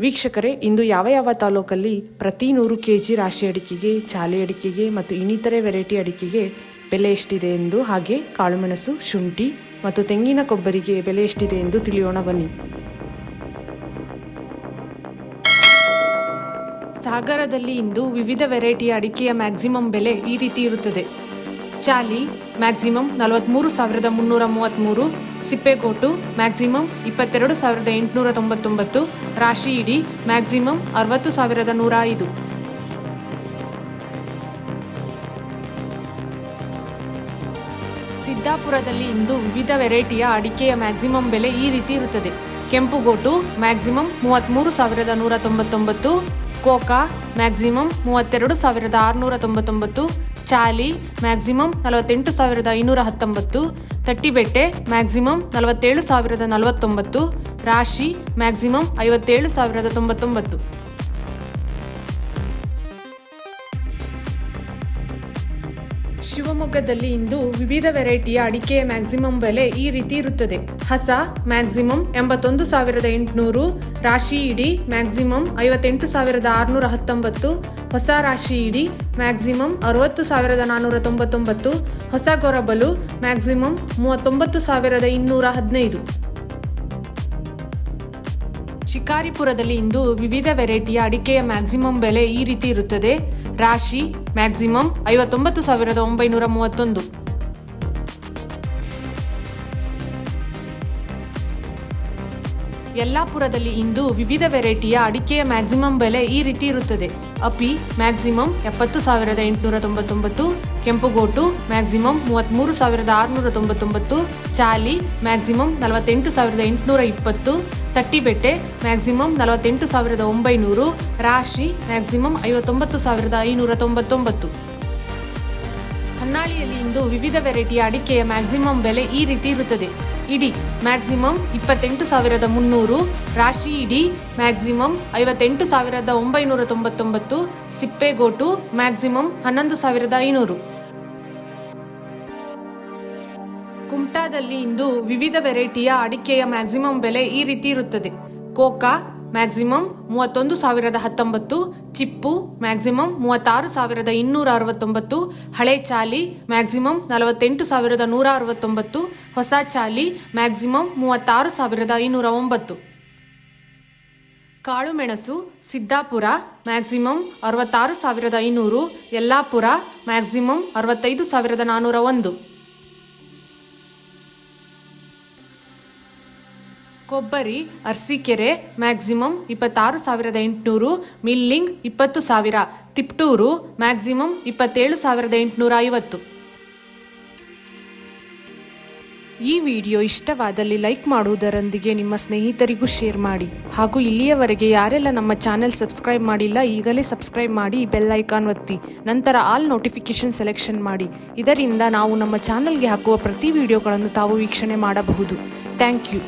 ವೀಕ್ಷಕರೇ, ಇಂದು ಯಾವ ಯಾವ ತಾಲೂಕಲ್ಲಿ ಪ್ರತಿ ನೂರು ಕೆ ಜಿ ರಾಶಿ ಅಡಿಕೆಗೆ, ಚಾಲೆ ಅಡಿಕೆಗೆ ಮತ್ತು ಇನ್ನಿತರೆ ವೆರೈಟಿ ಅಡಿಕೆಗೆ ಬೆಲೆ ಎಷ್ಟಿದೆ ಎಂದು ಹಾಗೆ ಕಾಳುಮೆಣಸು, ಶುಂಠಿ ಮತ್ತು ತೆಂಗಿನ ಕೊಬ್ಬರಿಗೆ ಬೆಲೆ ಎಷ್ಟಿದೆ ಎಂದು ತಿಳಿಯೋಣ ಬನ್ನಿ. ಸಾಗರದಲ್ಲಿ ಇಂದು ವಿವಿಧ ವೆರೈಟಿಯ ಅಡಿಕೆಯ ಮ್ಯಾಕ್ಸಿಮಮ್ ಬೆಲೆ ಈ ರೀತಿ ಇರುತ್ತದೆ. ಚಾಲಿ, ಮ್ಯಾಕ್ಸಿಮಮ್ ನಲವತ್ತ್ಮೂರು ಸಾವಿರದ ಮುನ್ನೂರ ಮೂವತ್ತ್ಮೂರು ಸಿಪ್ಪೆಗೋಟು ಮ್ಯಾಕ್ಸಿಮಮ್ ಇಪ್ಪತ್ತೆರಡು ಸಾವಿರದ ಎಂಟುನೂರ ತೊಂಬತ್ತೊಂಬತ್ತು, ರಾಶಿ ಇಡಿ, ಮ್ಯಾಕ್ಸಿಮಮ್ ಅರವತ್ತು ಸಾವಿರದ ನೂರ ಐದು. ಸಿದ್ದಾಪುರದಲ್ಲಿ ಇಂದು ವಿವಿಧ ವೆರೈಟಿಯ ಅಡಿಕೆಯ ಮ್ಯಾಕ್ಸಿಮಮ್ ಬೆಲೆ ಈ ರೀತಿ ಇರುತ್ತದೆ. ಕೆಂಪುಗೋಟು, ಮ್ಯಾಕ್ಸಿಮಮ್ ಮೂವತ್ತ್ಮೂರು ಸಾವಿರದ ನೂರ ತೊಂಬತ್ತೊಂಬತ್ತು, ಕೋಕಾ, ಮ್ಯಾಕ್ಸಿಮಮ್ ಮೂವತ್ತೆರಡು ಸಾವಿರದ ಆರುನೂರ ತೊಂಬತ್ತೊಂಬತ್ತು, ಚಾಲಿ, ಮ್ಯಾಕ್ಸಿಮಮ್ ನಲವತ್ತೆಂಟು ಸಾವಿರದ ಐನೂರ ಹತ್ತೊಂಬತ್ತು, ತಟ್ಟಿಬೆಟ್ಟೆ, ಮ್ಯಾಕ್ಸಿಮಮ್ ನಲವತ್ತೇಳು ಸಾವಿರದ ನಲವತ್ತೊಂಬತ್ತು, ರಾಶಿ, ಮ್ಯಾಕ್ಸಿಮಮ್ ಐವತ್ತೇಳು ಸಾವಿರದ ತೊಂಬತ್ತೊಂಬತ್ತು. ಶಿವಮೊಗ್ಗದಲ್ಲಿ ಇಂದು ವಿವಿಧ ವೆರೈಟಿಯ ಅಡಿಕೆಯ ಮ್ಯಾಕ್ಸಿಮಮ್ ಬೆಲೆ ಈ ರೀತಿ ಇರುತ್ತದೆ. ಹಸ ಮ್ಯಾಕ್ಸಿಮಮ್ ಎಂಬತ್ತೊಂದು ಸಾವಿರದ ಎಂಟುನೂರು, ರಾಶಿ ಇಡಿ ಮ್ಯಾಕ್ಸಿಮಮ್ ಐವತ್ತೆಂಟು ಸಾವಿರದ ಆರುನೂರ ಹತ್ತೊಂಬತ್ತು, ಹೊಸ ರಾಶಿ ಇಡಿ ಮ್ಯಾಕ್ಸಿಮಮ್ ಅರವತ್ತು ಸಾವಿರದ ನಾನ್ನೂರ ತೊಂಬತ್ತೊಂಬತ್ತು, ಹೊಸ ಗೊರಬಲು ಮ್ಯಾಕ್ಸಿಮಮ್ ಮೂವತ್ತೊಂಬತ್ತು ಸಾವಿರದ ಇನ್ನೂರ ಹದಿನೈದು. ಶಿಕಾರಿಪುರದಲ್ಲಿ ಇಂದು ವಿವಿಧ ವೆರೈಟಿಯ ಅಡಿಕೆಯ ಮ್ಯಾಕ್ಸಿಮಮ್ ಬೆಲೆ ಈ ರೀತಿ ಇರುತ್ತದೆ. ರಾಶಿ ಮ್ಯಾಕ್ಸಿಮಮ್ ಐವತ್ತೊಂಬತ್ತು ಸಾವಿರದ ಒಂಬೈನೂರ ಮೂವತ್ತೊಂದು. ಯಲ್ಲಾಪುರದಲ್ಲಿ ಇಂದು ವಿವಿಧ ವೆರೈಟಿಯ ಅಡಿಕೆಯ ಮ್ಯಾಕ್ಸಿಮಮ್ ಬೆಲೆ ಈ ರೀತಿ ಇರುತ್ತದೆ. ಅಪಿ ಮ್ಯಾಕ್ಸಿಮಮ್ ಎಪ್ಪತ್ತು ಸಾವಿರದ ಎಂಟುನೂರ ತೊಂಬತ್ತೊಂಬತ್ತು, ಕೆಂಪುಗೋಟು, ಮ್ಯಾಕ್ಸಿಮಮ್ ಮೂವತ್ತ್ಮೂರು ಸಾವಿರದ ಆರುನೂರ ತೊಂಬತ್ತೊಂಬತ್ತು, ಚಾಲಿ, ಮ್ಯಾಕ್ಸಿಮಮ್ ನಲವತ್ತೆಂಟು ಸಾವಿರದ ಎಂಟುನೂರ ಇಪ್ಪತ್ತು, ತಟ್ಟಿಬೆಟ್ಟೆ, ಮ್ಯಾಕ್ಸಿಮಮ್ ನಲವತ್ತೆಂಟು ಸಾವಿರದ ಒಂಬೈನೂರು, ರಾಶಿ, ಮ್ಯಾಕ್ಸಿಮಮ್ ಐವತ್ತೊಂಬತ್ತು ಸಾವಿರದ ಐನೂರ ತೊಂಬತ್ತೊಂಬತ್ತು. ಹೊನ್ನಾಳಿಯಲ್ಲಿ ಇಂದು ವಿವಿಧ ವೆರೈಟಿಯ ಅಡಿಕೆಯ ಮ್ಯಾಕ್ಸಿಮಮ್ ಬೆಲೆ ಈ ರೀತಿ ಇರುತ್ತದೆ. ಇಡಿ. ಮ್ಯಾಕ್ಸಿಮಮ್ ಇಪ್ಪತ್ತೆಂಟು ಸಾವಿರದ ಮುನ್ನೂರು. ರಾಶಿ ಇಡಿ. ಮ್ಯಾಕ್ಸಿಮಮ್ ಐವತ್ತೆಂಟು ಸಾವಿರದ ಒಂಬೈನೂರ ತೊಂಬತ್ತೊಂಬತ್ತು. ಸಿಪ್ಪೆಗೋಟು ಮ್ಯಾಕ್ಸಿಮಮ್ ಹನ್ನೊಂದು ಸಾವಿರದ ಐನೂರು. ಕುಮ್ಟಾದಲ್ಲಿ ಇಂದು ವಿವಿಧ ವೆರೈಟಿಯ ಅಡಿಕೆಯ ಮ್ಯಾಕ್ಸಿಮಮ್ ಬೆಲೆ ಈ ರೀತಿ ಇರುತ್ತದೆ. ಕೋಕಾ ಮ್ಯಾಕ್ಸಿಮಮ್ ಮೂವತ್ತೊಂದು ಸಾವಿರದ ಹತ್ತೊಂಬತ್ತು, ಚಿಪ್ಪು ಮ್ಯಾಕ್ಸಿಮಮ್ ಮೂವತ್ತಾರು ಸಾವಿರದ ಇನ್ನೂರ ಅರವತ್ತೊಂಬತ್ತು, ಹಳೆ ಚಾಲಿ ಮ್ಯಾಕ್ಸಿಮಮ್ ನಲವತ್ತೆಂಟು ಸಾವಿರದ ನೂರ ಅರವತ್ತೊಂಬತ್ತು, ಹೊಸ ಚಾಲಿ ಮ್ಯಾಕ್ಸಿಮಮ್ ಮೂವತ್ತಾರು ಸಾವಿರದ ಐನೂರ ಒಂಬತ್ತು. ಕಾಳುಮೆಣಸು, ಸಿದ್ದಾಪುರ ಮ್ಯಾಕ್ಸಿಮಮ್ ಅರವತ್ತಾರು ಸಾವಿರದ ಐನೂರು ಯಲ್ಲಾಪುರ ಮ್ಯಾಕ್ಸಿಮಮ್ ಅರವತ್ತೈದು ಸಾವಿರದ ನಾನ್ನೂರ ಒಂದು. ಕೊಬ್ಬರಿ, ಅರ್ಸಿಕೆರೆ ಮ್ಯಾಕ್ಸಿಮಮ್ ಇಪ್ಪತ್ತಾರು ಸಾವಿರದ ಎಂಟುನೂರು ಮಿಲ್ಲಿಂಗ್ ಇಪ್ಪತ್ತು ಸಾವಿರ, ತಿಪ್ಟೂರು ಮ್ಯಾಕ್ಸಿಮಮ್ ಇಪ್ಪತ್ತೇಳು ಸಾವಿರದ ಎಂಟುನೂರ ಐವತ್ತು. ಈ ವಿಡಿಯೋ ಇಷ್ಟವಾದಲ್ಲಿ ಲೈಕ್ ಮಾಡುವುದರೊಂದಿಗೆ ನಿಮ್ಮ ಸ್ನೇಹಿತರಿಗೂ ಶೇರ್ ಮಾಡಿ. ಹಾಗೂ ಇಲ್ಲಿಯವರೆಗೆ ಯಾರೆಲ್ಲ ನಮ್ಮ ಚಾನೆಲ್ ಸಬ್ಸ್ಕ್ರೈಬ್ ಮಾಡಿಲ್ಲ, ಈಗಲೇ ಸಬ್ಸ್ಕ್ರೈಬ್ ಮಾಡಿ ಬೆಲ್ ಐಕಾನ್ ಒತ್ತಿ. ನಂತರ ಆಲ್ ನೋಟಿಫಿಕೇಶನ್ ಸೆಲೆಕ್ಷನ್ ಮಾಡಿ. ಇದರಿಂದ ನಾವು ನಮ್ಮ ಚಾನೆಲ್ಗೆ ಹಾಕುವ ಪ್ರತಿ ವಿಡಿಯೋಗಳನ್ನು ತಾವು ವೀಕ್ಷಣೆ ಮಾಡಬಹುದು. Thank you.